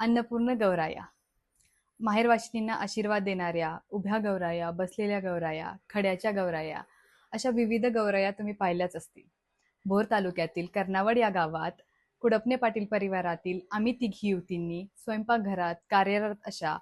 अन्नपूर्ण गौराया. माहेरवाशिनींना आशीर्वाद देणाऱ्या उभ्या गौराया बसलेल्या गौराया खड्याच्या गौराया अशा विविध गौराया तुम्ही पाहिल्याच असतील. भोर तालुक्यातील कर्नावड या गावात कुडपणे पाटील परिवारातील आम्ही तिघी युवतींनी स्वयंपाकघरात कार्यरत अशा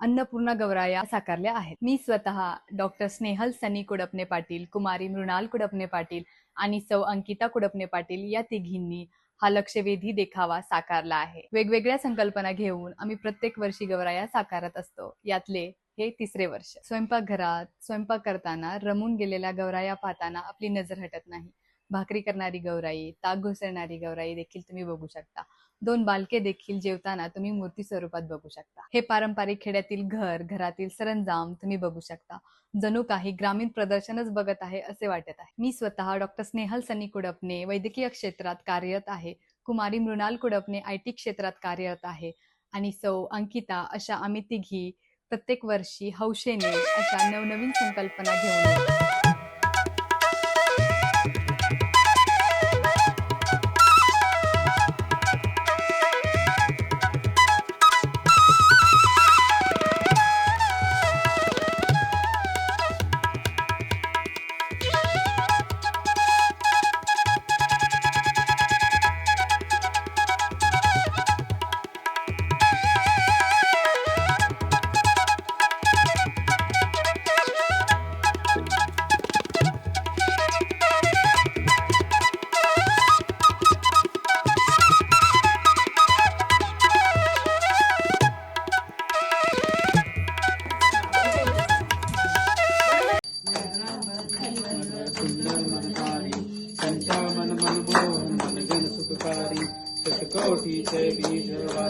अन्नपूर्णा गौराया साकारल्या आहेत. मी स्वतः डॉक्टर स्नेहल सनी कुडपणे पाटील कुमारी मृणाल कुडपणे पाटील आणि सौ अंकिता कुडपणे पाटील या तिघींनी हा लक्षवेधी देखावा साकारला आहे. वेगवेगळ्या संकल्पना घेऊन आम्ही प्रत्येक वर्षी गौराया साकारत असतो. यातले हे तिसरे वर्ष. स्वयंपाकघरात स्वयंपाक करताना रमून गेलेल्या गौराया पाहताना आपली नजर हटत नाही. भाकरी करणारी गौराई ताक घुसळणारी गौराई देखील तुम्ही बघू शकता. दोन बालके देखील जेवताना तुम्ही मूर्ती स्वरूपात बघू शकता. हे पारंपरिक खेड्यातील घर घरातील सरंजाम तुम्ही बघू शकता. जणू काही ग्रामीण प्रदर्शनच बघत आहे असे वाटत आहे. मी स्वतः डॉक्टर स्नेहल सनी कुडपणे वैद्यकीय क्षेत्रात कार्यरत आहे. कुमारी मृणाल कुडपणे आय टी क्षेत्रात कार्यरत आहे. आणि सौ अंकिता अशा आम्ही तिघी प्रत्येक वर्षी हौशेने अशा नवनवीन संकल्पना घेऊन संचामन मन मोहन मन जन सुखकारी शतकोटी बीज